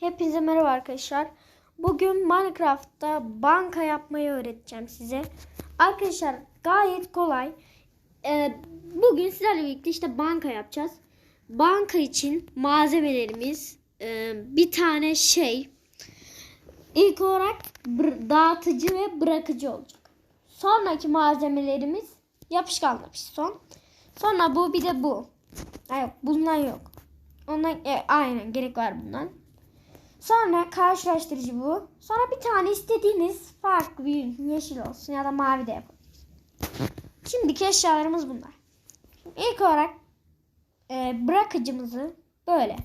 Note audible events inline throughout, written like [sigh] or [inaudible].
Hepinize merhaba arkadaşlar. Bugün Minecraft'ta banka yapmayı öğreteceğim size. Arkadaşlar gayet kolay. Ee, bugün sizlerle birlikte işte banka yapacağız. Banka için malzemelerimiz e, bir tane şey. İlk olarak dağıtıcı ve bırakıcı olacak. Sonraki malzemelerimiz yapışkanlı piston. Sonra bu bir de bu. Ay yok bundan yok. Ondan e, aynen gerek var bundan. Sonra karşılaştırıcı bu. Sonra bir tane istediğiniz farklı bir yeşil olsun ya da mavi de yapabiliriz. Şimdiki eşyalarımız bunlar. Şimdi ilk olarak e, bırakıcımızı böyle.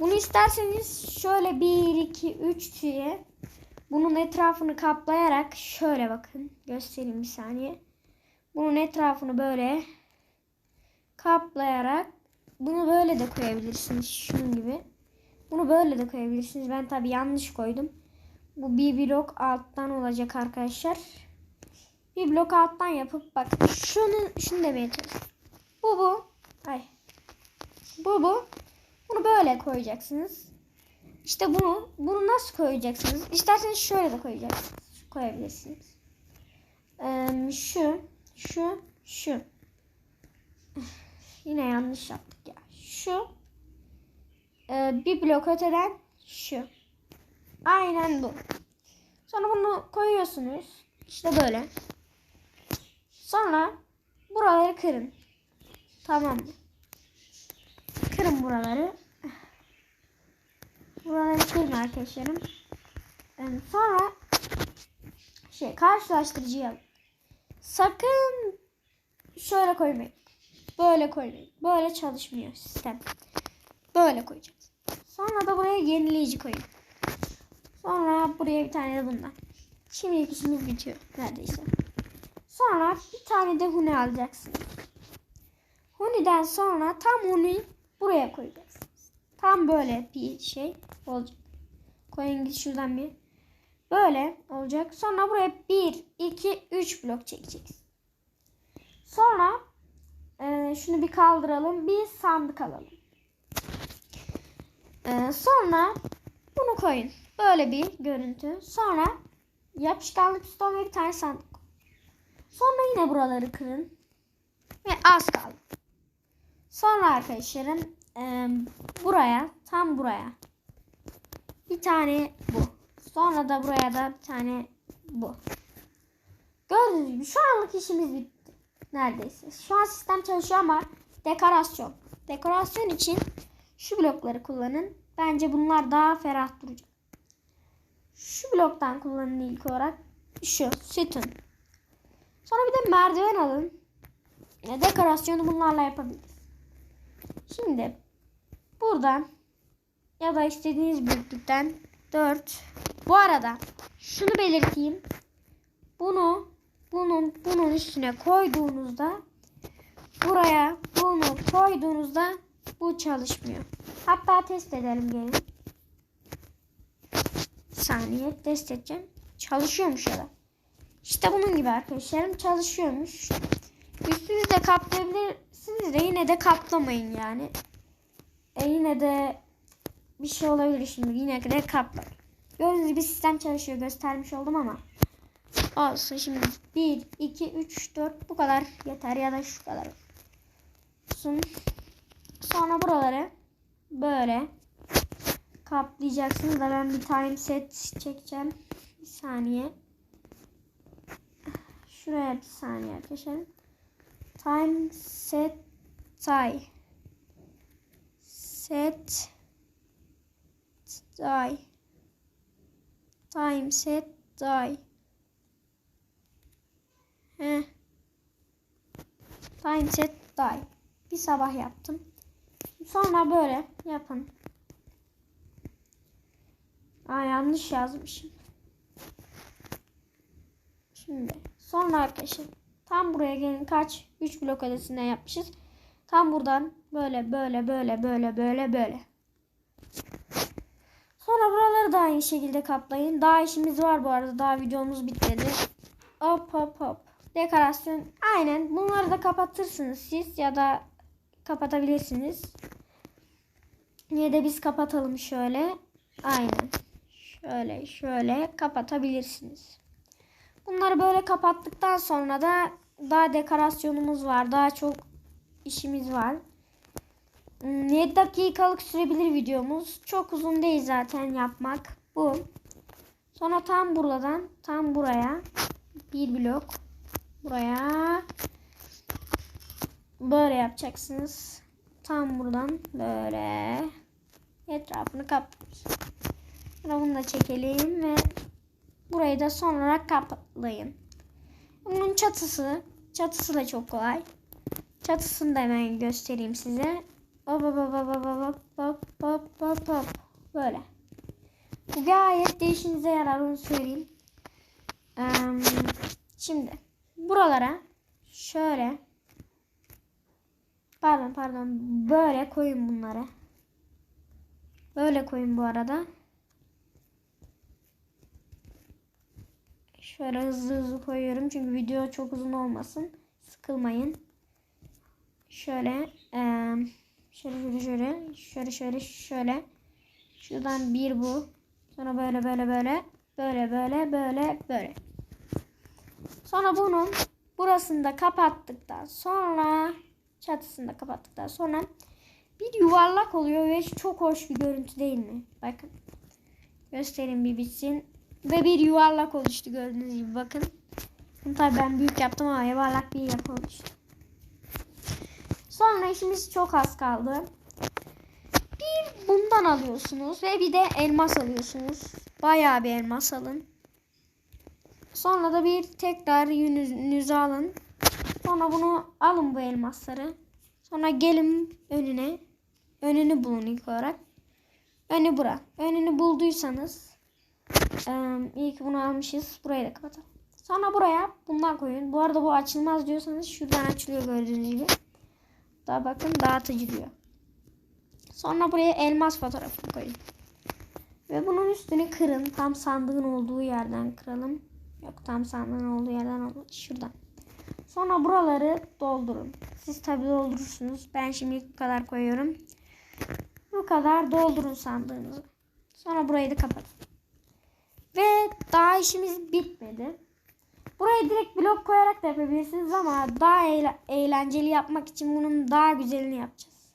Bunu isterseniz şöyle 1, 2, 3 diye bunun etrafını kaplayarak şöyle bakın. Göstereyim bir saniye. Bunun etrafını böyle kaplayarak bunu böyle de koyabilirsiniz şunun gibi. Bunu böyle de koyabilirsiniz. Ben tabi yanlış koydum. Bu bir blok alttan olacak arkadaşlar. Bir blok alttan yapıp bak şunu şunu demeye çalışıyorum. Bu bu. Ay. Bu bu. Bunu böyle koyacaksınız. İşte bunu bunu nasıl koyacaksınız? İsterseniz şöyle de koyacaksınız. Koyabilirsiniz. Ee, şu şu şu. [laughs] Yine yanlış yaptık ya. Şu e, bir blok öteden şu. Aynen bu. Sonra bunu koyuyorsunuz. İşte böyle. Sonra buraları kırın. Tamam? Kırın buraları. Buraları kırın arkadaşlarım. Yani sonra şey karşılaştırıcıyı alın. Sakın şöyle koymayın. Böyle koymayın. Böyle çalışmıyor sistem. Böyle koyacağız. Sonra da buraya yenileyici koyun. Sonra buraya bir tane de bundan. Şimdi işimiz bitiyor neredeyse. Sonra bir tane de huni alacaksınız. Huni'den sonra tam huni buraya koyacaksınız. Tam böyle bir şey olacak. Koyun git şuradan bir. Böyle olacak. Sonra buraya 1, 2, 3 blok çekeceksiniz. Sonra e, şunu bir kaldıralım. Bir sandık alalım. Ee, sonra bunu koyun. Böyle bir görüntü. Sonra yapışkanlı piston ve bir tane sandık. Sonra yine buraları kırın. Ve az kaldı. Sonra arkadaşlarım e, buraya tam buraya bir tane bu. Sonra da buraya da bir tane bu. Gördüğünüz gibi şu anlık işimiz bitti. Neredeyse. Şu an sistem çalışıyor ama dekorasyon. Dekorasyon için şu blokları kullanın. Bence bunlar daha ferah duracak. Şu bloktan kullanın ilk olarak. Şu sütun. Sonra bir de merdiven alın. Dekorasyonu bunlarla yapabiliriz. Şimdi buradan ya da istediğiniz büyüklükten 4. Bu arada şunu belirteyim. Bunu bunun bunun üstüne koyduğunuzda buraya bunu koyduğunuzda bu çalışmıyor. Hatta test edelim gelin. Saniye test edeceğim. Çalışıyormuş ya da. İşte bunun gibi arkadaşlarım çalışıyormuş. Üstünüzü de kaplayabilirsiniz de yine de kaplamayın yani. E yine de bir şey olabilir şimdi. Yine de kaplayın. Gördüğünüz gibi sistem çalışıyor. Göstermiş oldum ama. Olsun şimdi 1, 2, 3, 4 bu kadar yeter ya da şu kadar. Olsun. Sonra buraları böyle kaplayacaksınız da ben bir time set çekeceğim. Bir saniye. Şuraya bir saniye arkadaşlar. Time set tie. Set die. Time set die. Heh. Time set die. Bir sabah yaptım. Sonra böyle yapın. Aa yanlış yazmışım. Şimdi sonra arkadaşlar tam buraya gelin kaç 3 blok ötesinden yapmışız. Tam buradan böyle böyle böyle böyle böyle böyle. Sonra buraları da aynı şekilde kaplayın. Daha işimiz var bu arada. Daha videomuz bitmedi. Hop hop hop. Dekorasyon. Aynen. Bunları da kapatırsınız siz ya da kapatabilirsiniz. Yine de biz kapatalım şöyle. Aynen. Şöyle şöyle kapatabilirsiniz. Bunları böyle kapattıktan sonra da daha dekorasyonumuz var. Daha çok işimiz var. Hmm, 7 dakikalık sürebilir videomuz. Çok uzun değil zaten yapmak. Bu. Sonra tam buradan tam buraya bir blok buraya böyle yapacaksınız. Tam buradan böyle etrafını kaplıyoruz. Bunu da çekelim ve burayı da son olarak kaplayın. Bunun çatısı, çatısı da çok kolay. Çatısını da hemen göstereyim size. Hop hop hop hop hop hop hop hop hop. Böyle. Bu gayet de işinize yarar onu söyleyeyim. Ee, şimdi buralara şöyle pardon pardon böyle koyun bunları. Böyle koyun bu arada. Şöyle hızlı hızlı koyuyorum çünkü video çok uzun olmasın. Sıkılmayın. Şöyle şöyle şöyle şöyle şöyle şöyle şöyle şuradan bir bu sonra böyle böyle böyle böyle böyle böyle böyle sonra bunun burasını da kapattıktan sonra çatısını da kapattıktan sonra bir yuvarlak oluyor ve çok hoş bir görüntü değil mi? Bakın. Göstereyim bir bitsin. Ve bir yuvarlak oluştu gördüğünüz gibi bakın. Tabii ben büyük yaptım ama yuvarlak bir yapı oluştu. Sonra işimiz çok az kaldı. Bir bundan alıyorsunuz ve bir de elmas alıyorsunuz. Bayağı bir elmas alın. Sonra da bir tekrar yününüzü alın. Sonra bunu alın bu elmasları. Sonra gelin önüne. Önünü bulun ilk olarak. Önü bura. Önünü bulduysanız ee, iyi ki bunu almışız. Burayı da kapatalım. Sonra buraya bundan koyun. Bu arada bu açılmaz diyorsanız şuradan açılıyor gördüğünüz gibi. Daha bakın dağıtıcı diyor. Sonra buraya elmas fotoğrafını koyun. Ve bunun üstünü kırın. Tam sandığın olduğu yerden kıralım. Yok tam sandığın olduğu yerden olmadı. Şuradan. Sonra buraları doldurun. Siz tabi doldurursunuz. Ben şimdi bu kadar koyuyorum. Bu kadar doldurun sandığınızı. Sonra burayı da kapatın. Ve daha işimiz bitmedi. Buraya direkt blok koyarak da yapabilirsiniz ama daha eğle- eğlenceli yapmak için bunun daha güzelini yapacağız.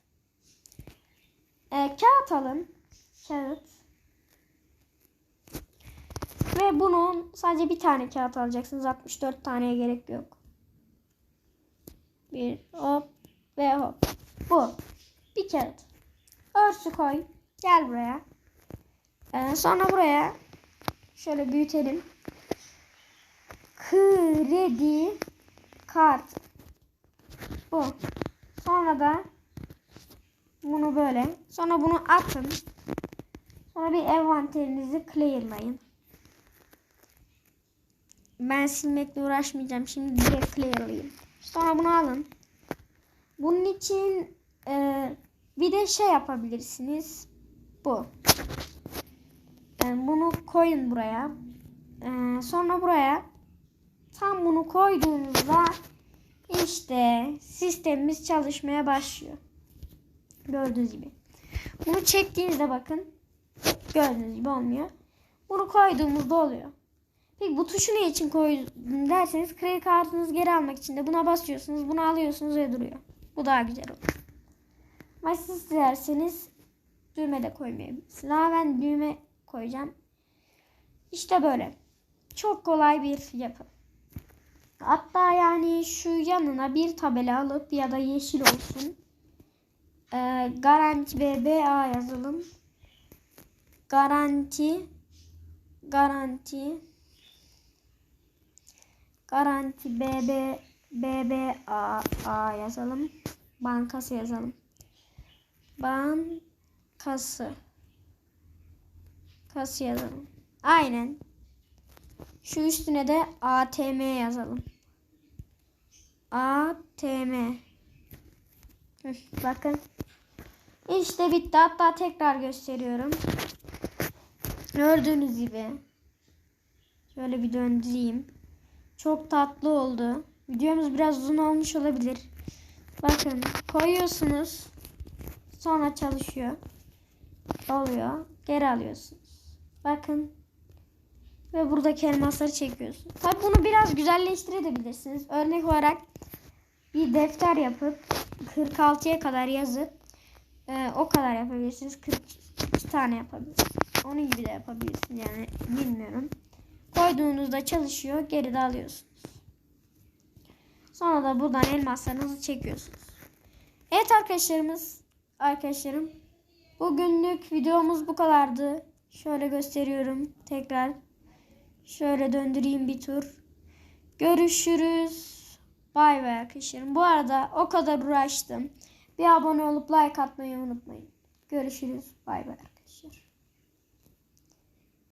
Ee, kağıt alın. Kağıt. Ve bunun sadece bir tane kağıt alacaksınız. 64 taneye gerek yok. Bir hop ve hop. Bu. Bir kağıt. Örsü koy. Gel buraya. Ee, sonra buraya şöyle büyütelim. Kredi kart. Bu. Sonra da bunu böyle. Sonra bunu atın. Sonra bir envanterinizi clearlayın. Ben silmekle uğraşmayacağım. Şimdi direkt clearlayayım. Sonra bunu alın. Bunun için e, bir de şey yapabilirsiniz. Bu. Yani bunu koyun buraya. E, sonra buraya tam bunu koyduğunuzda işte sistemimiz çalışmaya başlıyor. Gördüğünüz gibi. Bunu çektiğinizde bakın. Gördüğünüz gibi olmuyor. Bunu koyduğumuzda oluyor. Peki bu tuşu ne için koydum derseniz kredi kartınızı geri almak için de buna basıyorsunuz. Bunu alıyorsunuz ve duruyor. Bu daha güzel olur. Ama siz dilerseniz düğme de koymayabilirsiniz. Ama ben düğme koyacağım. İşte böyle. Çok kolay bir yapı. Hatta yani şu yanına bir tabela alıp ya da yeşil olsun. Ee, garanti BBA yazalım. Garanti garanti garanti BB BBA A yazalım. Bankası yazalım. Bankası. Kası yazalım. Aynen. Şu üstüne de ATM yazalım. ATM. Bakın. İşte bitti. Hatta tekrar gösteriyorum. Gördüğünüz gibi. Şöyle bir döndüreyim. Çok tatlı oldu. Videomuz biraz uzun olmuş olabilir. Bakın koyuyorsunuz. Sonra çalışıyor. Oluyor. Geri alıyorsunuz. Bakın. Ve buradaki elmasları çekiyorsunuz. Tabi bunu biraz güzelleştirebilirsiniz. Örnek olarak bir defter yapıp 46'ya kadar yazıp e, o kadar yapabilirsiniz. 42 tane yapabilirsiniz. Onun gibi de yapabilirsiniz yani bilmiyorum. Koyduğunuzda çalışıyor. Geri de alıyorsunuz. Sonra da buradan elmaslarınızı çekiyorsunuz. Evet arkadaşlarımız, arkadaşlarım. Bugünlük videomuz bu kadardı. Şöyle gösteriyorum tekrar. Şöyle döndüreyim bir tur. Görüşürüz. Bay bay arkadaşlarım. Bu arada o kadar uğraştım. Bir abone olup like atmayı unutmayın. Görüşürüz. Bay bay arkadaşlar.